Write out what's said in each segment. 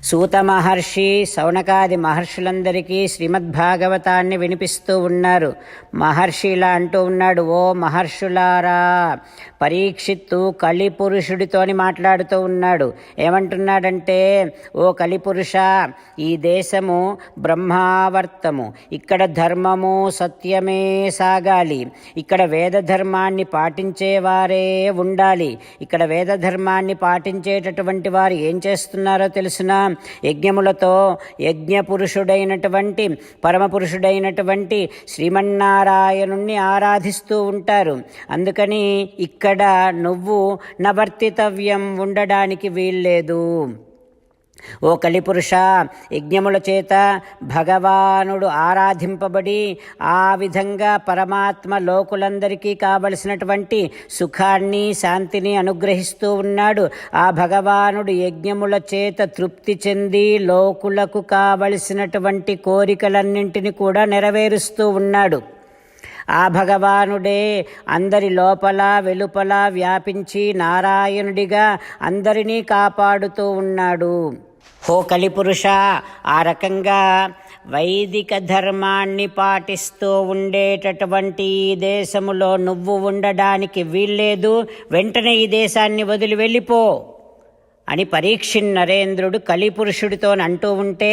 సూత మహర్షి సౌనకాది మహర్షులందరికీ శ్రీమద్భాగవతాన్ని వినిపిస్తూ ఉన్నారు. మహర్షి ఇలా అంటూ ఉన్నాడు ఓ మహర్షులారా! పరీక్షిత్తు కలిపురుషుడితోని మాట్లాడుతూ ఉన్నాడు. ఏమంటున్నాడంటే ఓ కలిపురుష ఈ దేశము బ్రహ్మావర్తము. ఇక్కడ ధర్మము సత్యమే సాగాలి. ఇక్కడ వేద ధర్మాన్ని పాటించేవారే ఉండాలి. ఇక్కడ వేద ధర్మాన్ని పాటించేటటువంటి వారు ఏం చేస్తున్నారో తెలుసునా యజ్ఞములతో యజ్ఞ పురుషుడైనటువంటి పరమపురుషుడైనటువంటి శ్రీమన్నారాయణుణ్ణి ఆరాధిస్తూ ఉంటారు. అందుకని ఇక్కడ నువ్వు నవర్తితవ్యం ఉండడానికి వీల్లేదు. ఓ కలిపురుష యజ్ఞముల చేత భగవానుడు ఆరాధింపబడి ఆ విధంగా పరమాత్మ లోకులందరికీ కావలసినటువంటి సుఖాన్ని శాంతిని అనుగ్రహిస్తూ ఉన్నాడు. ఆ భగవానుడు యజ్ఞముల చేత తృప్తి చెంది లోకులకు కావలసినటువంటి కోరికలన్నింటినీ కూడా నెరవేరుస్తూ ఉన్నాడు. ఆ భగవానుడే అందరి లోపల వెలుపల వ్యాపించి నారాయణుడిగా అందరినీ కాపాడుతూ ఉన్నాడు. ఓ కలిపురుష ఆ రకంగా వైదిక ధర్మాన్ని పాటిస్తూ ఉండేటటువంటి ఈ దేశములో నువ్వు ఉండడానికి వీల్లేదు. వెంటనే ఈ దేశాన్ని వదిలి వెళ్ళిపో అని పరీక్షిన్ నరేంద్రుడు కలిపురుషుడితో అంటూ ఉంటే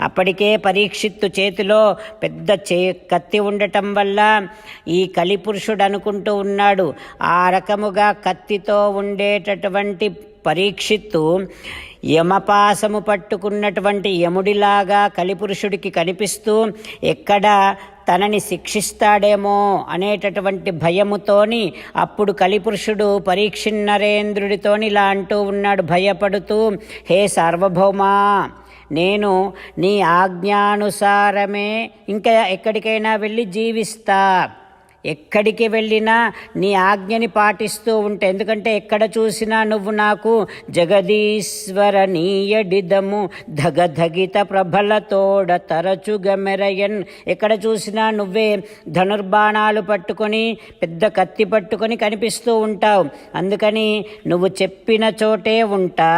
అప్పటికే పరీక్షిత్తు చేతిలో పెద్ద చే కత్తి ఉండటం వల్ల ఈ కలిపురుషుడు అనుకుంటూ ఉన్నాడు ఆ రకముగా కత్తితో ఉండేటటువంటి పరీక్షిత్తు యమపాసము పట్టుకున్నటువంటి యముడిలాగా కలిపురుషుడికి కనిపిస్తూ ఎక్కడ తనని శిక్షిస్తాడేమో అనేటటువంటి భయముతోని అప్పుడు కలిపురుషుడు పరీక్షిన్నరేంద్రుడితోని ఇలా అంటూ ఉన్నాడు భయపడుతూ హే సార్వభౌమా నేను నీ ఆజ్ఞానుసారమే ఇంకా ఎక్కడికైనా వెళ్ళి జీవిస్తా. ఎక్కడికి వెళ్ళినా నీ ఆజ్ఞని పాటిస్తూ ఉంటే ఎందుకంటే ఎక్కడ చూసినా నువ్వు నాకు జగదీశ్వర నీయడిదము ధగధగిత ప్రభలతోడ తరచుగా మెరయన్ ఎక్కడ చూసినా నువ్వే ధనుర్బాణాలు పట్టుకొని పెద్ద కత్తి పట్టుకొని కనిపిస్తూ ఉంటావు. అందుకని నువ్వు చెప్పిన చోటే ఉంటా.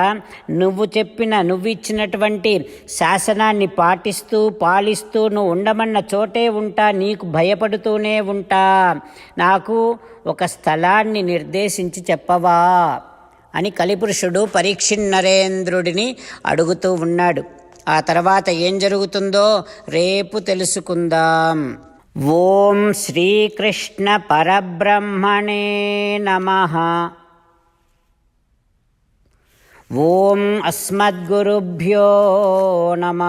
నువ్వు చెప్పిన నువ్వు ఇచ్చినటువంటి శాసనాన్ని పాటిస్తూ పాలిస్తూ నువ్వు ఉండమన్న చోటే ఉంటా. నీకు భయపడుతూనే ఉంటా. నాకు ఒక స్థలాన్ని నిర్దేశించి చెప్పవా? అని కలిపురుషుడు పరీక్షిన్నరేంద్రుడిని అడుగుతూ ఉన్నాడు. ఆ తర్వాత ఏం జరుగుతుందో రేపు తెలుసుకుందాం. ఓం శ్రీకృష్ణ పరబ్రహ్మణే నమ. ఓం అస్మద్గురుభ్యో నమ.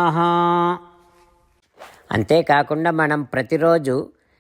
అంతేకాకుండా మనం ప్రతిరోజు